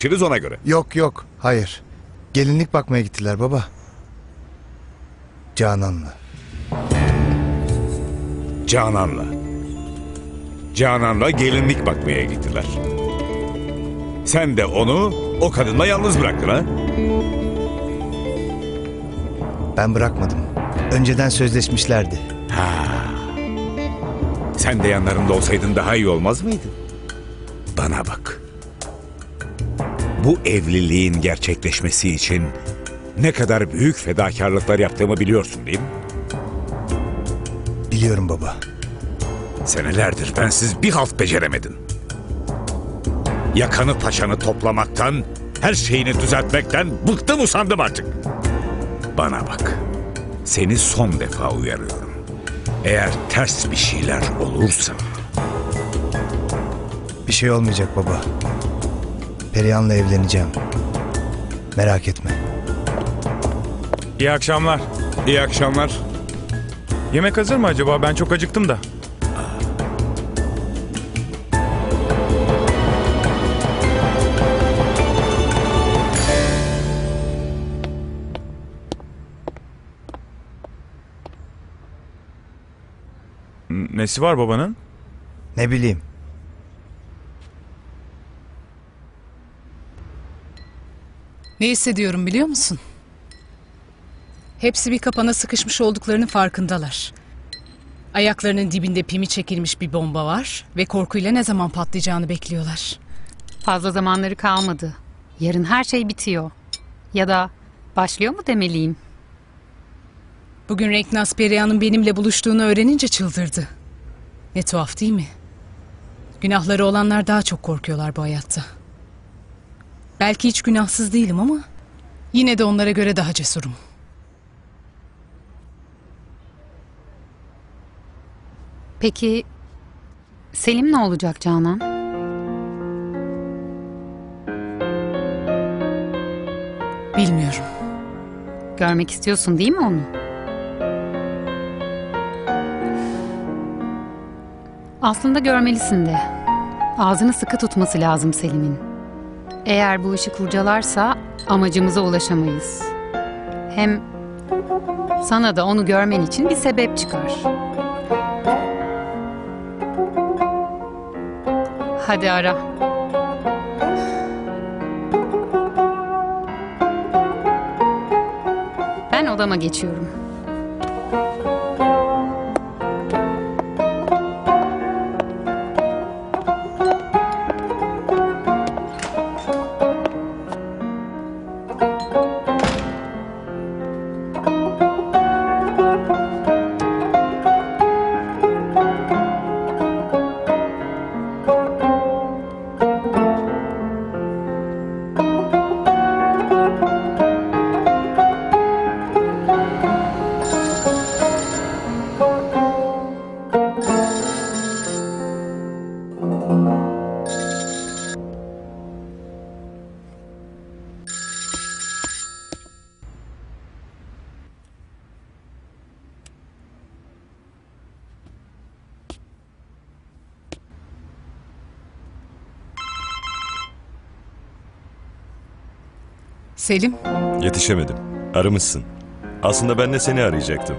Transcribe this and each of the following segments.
Çiriz ona göre. Yok yok hayır. Gelinlik bakmaya gittiler baba. Canan'la. Canan'la. Canan'la gelinlik bakmaya gittiler. Sen de onu o kadınla yalnız bıraktın ha? Ben bırakmadım. Önceden sözleşmişlerdi. Sen de yanlarında olsaydın daha iyi olmaz mıydı? Bana bak. Bu evliliğin gerçekleşmesi için ne kadar büyük fedakarlıklar yaptığımı biliyorsun değil mi? Biliyorum baba. Senelerdir bensiz bir halt beceremedin. Yakanı paçanı toplamaktan, her şeyini düzeltmekten bıktım usandım artık. Bana bak, seni son defa uyarıyorum. Eğer ters bir şeyler olursa Bir şey olmayacak baba. Perihan'la evleneceğim. Merak etme. İyi akşamlar. iyi akşamlar. Yemek hazır mı acaba? Ben çok acıktım da. Nesi var babanın? Ne bileyim. Ne hissediyorum biliyor musun? Hepsi bir kapana sıkışmış olduklarının farkındalar. Ayaklarının dibinde pimi çekilmiş bir bomba var ve korkuyla ne zaman patlayacağını bekliyorlar. Fazla zamanları kalmadı. Yarın her şey bitiyor. Ya da başlıyor mu demeliyim? Bugün Renknas Perihan'ın benimle buluştuğunu öğrenince çıldırdı. Ne tuhaf değil mi? Günahları olanlar daha çok korkuyorlar bu hayatta. Belki hiç günahsız değilim ama yine de onlara göre daha cesurum. Peki Selim ne olacak Canan? Bilmiyorum. Görmek istiyorsun değil mi onu? Aslında görmelisin de. Ağzını sıkı tutması lazım Selim'in. Eğer bu işi kurcalarsa amacımıza ulaşamayız. Hem sana da onu görmen için bir sebep çıkar. Hadi ara. Ben odama geçiyorum. Selim, Yetişemedim. Aramışsın. Aslında ben de seni arayacaktım.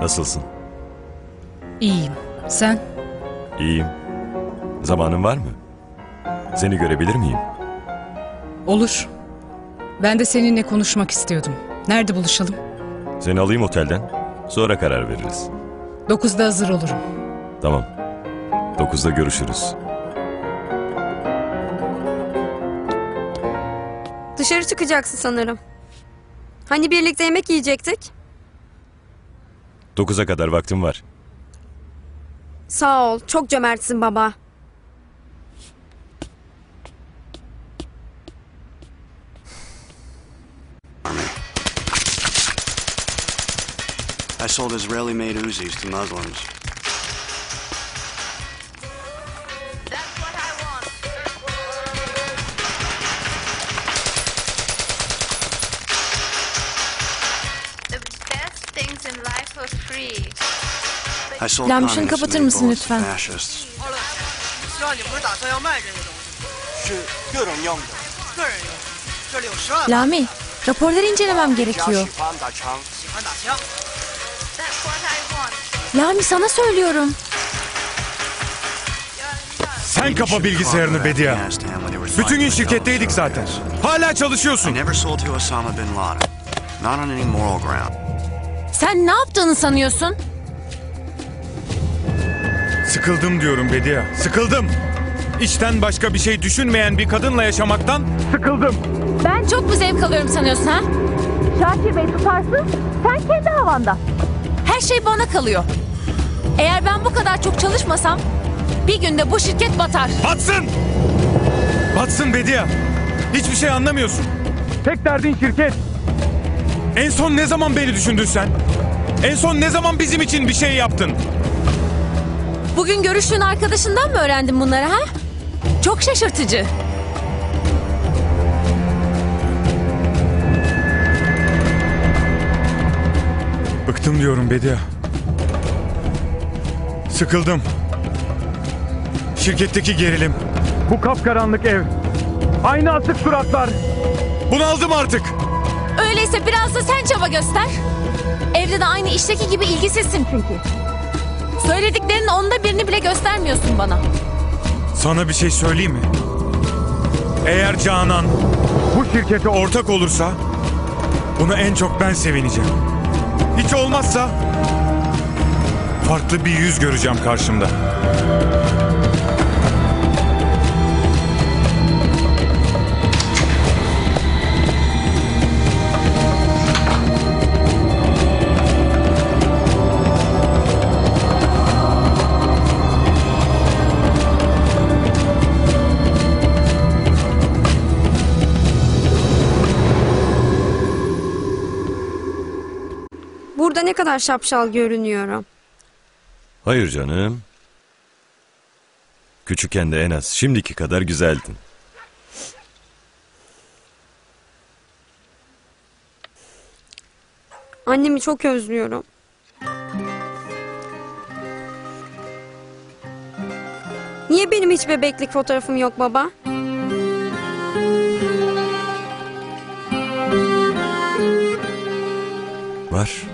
Nasılsın? iyiyim. Sen? İyiyim. Zamanın var mı? Seni görebilir miyim? Olur. Ben de seninle konuşmak istiyordum. Nerede buluşalım? Seni alayım otelden. Sonra karar veririz. Dokuzda hazır olurum. Tamam. Dokuzda görüşürüz. Dışarı çıkacaksın sanırım. Hani birlikte yemek yiyecektik? Dokuza kadar vaktim var. Sağ ol. Çok cömertsin baba. I sold Israeli made Uzis to Muslims. Lamşını kapatır mısın lütfen? Lami, raporları incelemem gerekiyor. Lami sana söylüyorum. Sen kapa bilgisayarını Bedia. Bütün gün şirketteydik zaten. Hala çalışıyorsun. Sen ne yaptığını sanıyorsun? Sıkıldım diyorum Bedia. Sıkıldım. İçten başka bir şey düşünmeyen bir kadınla yaşamaktan sıkıldım. Ben çok mu zevk alıyorum sanıyorsun ha? Şakir Bey tutarsın, sen kendi havanda. Her şey bana kalıyor. Eğer ben bu kadar çok çalışmasam bir günde bu şirket batar. Batsın! Batsın Bedia. Hiçbir şey anlamıyorsun. Tek derdin şirket. En son ne zaman beni düşündün sen? En son ne zaman bizim için bir şey yaptın? Bugün görüştüğün arkadaşından mı öğrendin bunları ha? Çok şaşırtıcı. Bıktım diyorum Bedia. Sıkıldım. Şirketteki gerilim. Bu kapkaranlık ev. Aynı asık suratlar. Bunaldım artık. Öyleyse biraz da sen çaba göster. Evde de aynı işteki gibi ilgisizsin çünkü. Söylediklerinin onda birini bile göstermiyorsun bana. Sana bir şey söyleyeyim mi? Eğer Canan bu şirkete ortak olursa buna en çok ben sevineceğim. Hiç olmazsa farklı bir yüz göreceğim karşımda. Ne kadar şapşal görünüyorum. Hayır canım. Küçükken de en az şimdiki kadar güzeldin. Annemi çok özlüyorum. Niye benim hiç bebeklik fotoğrafım yok baba? Var.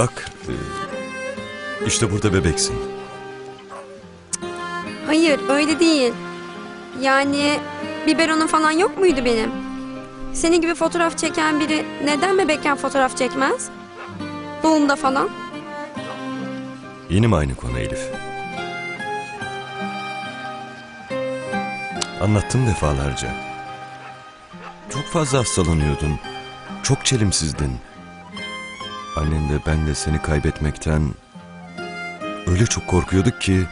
Bak. e, işte burada bebeksin. Hayır öyle değil. Yani biberonum falan yok muydu benim? Seni gibi fotoğraf çeken biri neden bebekken fotoğraf çekmez? Doğumda falan. Yine mi aynı konu Elif? Anlattım defalarca. Çok fazla hastalanıyordun. Çok çelimsizdin. Annen de ben de seni kaybetmekten öyle çok korkuyorduk ki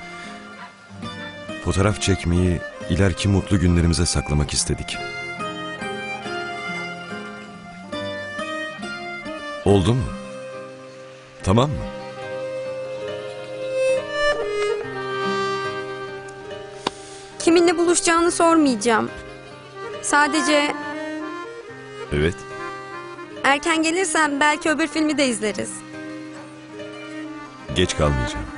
fotoğraf çekmeyi ileriki mutlu günlerimize saklamak istedik. Oldu mu? Tamam mı? Kiminle buluşacağını sormayacağım. Sadece Evet. Erken gelirsen belki öbür filmi de izleriz. Geç kalmayacağım.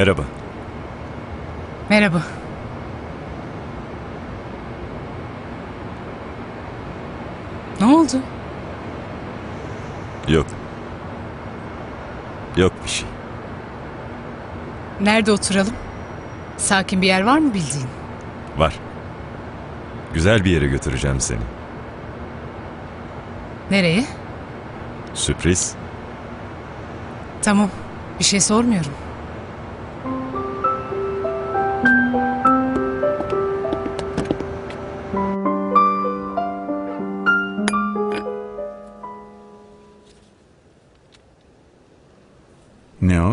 Merhaba. Merhaba. Ne oldu? Yok. Yok bir şey. Nerede oturalım? Sakin bir yer var mı bildiğin? Var. Güzel bir yere götüreceğim seni. Nereye? Sürpriz. Tamam. Bir şey sormuyorum.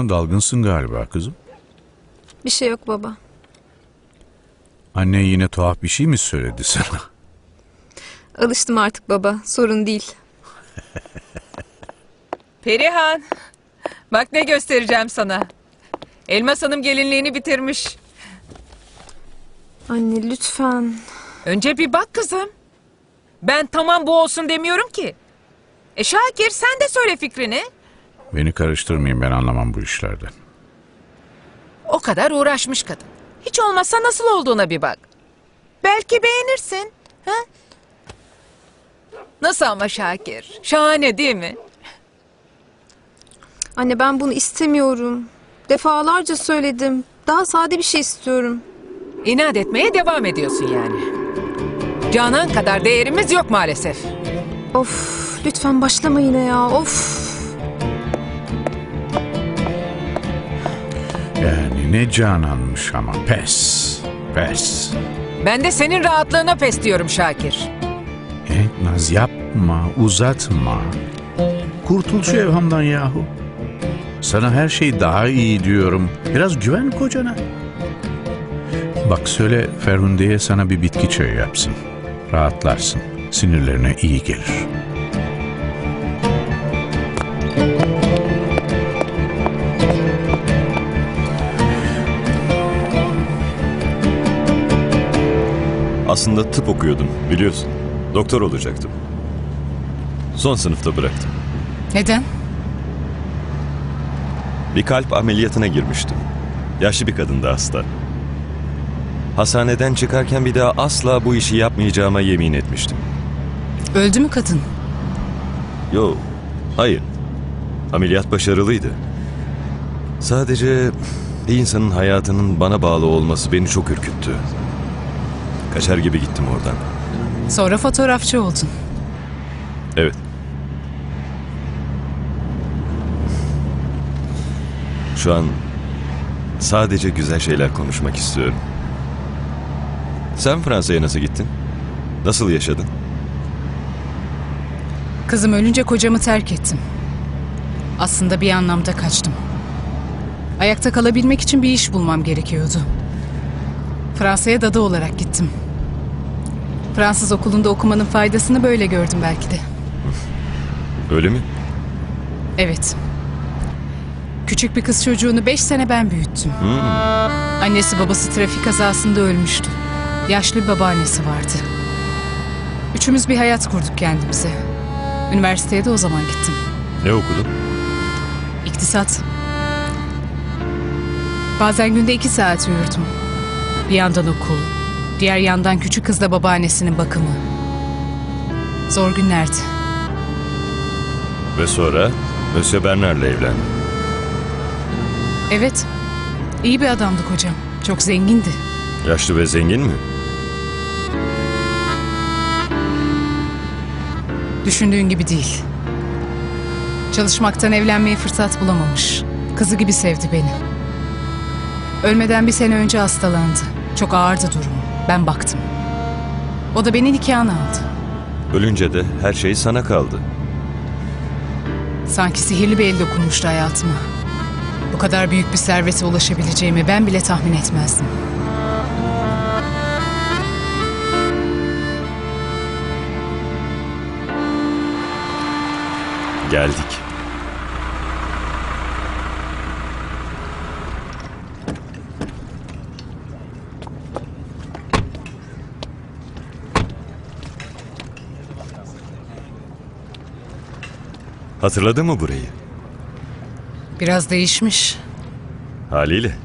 O dalgınsın galiba kızım. Bir şey yok baba. Anne yine tuhaf bir şey mi söyledi sana? Alıştım artık baba. Sorun değil. Perihan. Bak ne göstereceğim sana. Elmas Hanım gelinliğini bitirmiş. Anne lütfen. Önce bir bak kızım. Ben tamam bu olsun demiyorum ki. E Şakir sen de söyle fikrini. Beni karıştırmayın ben anlamam bu işlerden. O kadar uğraşmış kadın. Hiç olmazsa nasıl olduğuna bir bak. Belki beğenirsin. Ha? Nasıl ama Şakir? Şahane değil mi? Anne ben bunu istemiyorum. Defalarca söyledim. Daha sade bir şey istiyorum. İnat etmeye devam ediyorsun yani. Canan kadar değerimiz yok maalesef. Of lütfen başlama yine ya. Of. Yani ne cananmış ama pes, pes. Ben de senin rahatlığına pes diyorum Şakir. E, naz yapma, uzatma. Kurtul şu evhamdan yahu. Sana her şey daha iyi diyorum. Biraz güven kocana. Bak söyle Ferhunde'ye sana bir bitki çayı yapsın. Rahatlarsın. Sinirlerine iyi gelir. Aslında tıp okuyordum biliyorsun. Doktor olacaktım. Son sınıfta bıraktım. Neden? Bir kalp ameliyatına girmiştim. Yaşlı bir kadındı hasta. Hastaneden çıkarken bir daha asla bu işi yapmayacağıma yemin etmiştim. Öldü mü kadın? Yo, hayır. Ameliyat başarılıydı. Sadece bir insanın hayatının bana bağlı olması beni çok ürküttü. Kaçar gibi gittim oradan. Sonra fotoğrafçı oldun. Evet. Şu an sadece güzel şeyler konuşmak istiyorum. Sen Fransa'ya nasıl gittin? Nasıl yaşadın? Kızım ölünce kocamı terk ettim. Aslında bir anlamda kaçtım. Ayakta kalabilmek için bir iş bulmam gerekiyordu. Fransa'ya dadı olarak gittim. Fransız okulunda okumanın faydasını böyle gördüm belki de. Öyle mi? Evet. Küçük bir kız çocuğunu beş sene ben büyüttüm. Annesi babası trafik kazasında ölmüştü. Yaşlı bir babaannesi vardı. Üçümüz bir hayat kurduk kendimize. Üniversiteye de o zaman gittim. Ne okudun? İktisat. Bazen günde iki saat uyurdum. Bir yandan okul, diğer yandan küçük kızla babaannesinin bakımı. Zor günlerdi. Ve sonra Monsieur Bernard'la evlendin. Evet, iyi bir adamdı kocam. Çok zengindi. Yaşlı ve zengin mi? Düşündüğün gibi değil. Çalışmaktan evlenmeye fırsat bulamamış. Kızı gibi sevdi beni. Ölmeden bir sene önce hastalandı. Çok ağırdı durumu. Ben baktım. O da beni nikahına aldı. Ölünce de her şey sana kaldı. Sanki sihirli bir el dokunmuştu hayatıma. Bu kadar büyük bir servete ulaşabileceğimi ben bile tahmin etmezdim. Geldik. Hatırladın mı burayı? Biraz değişmiş. Haliyle.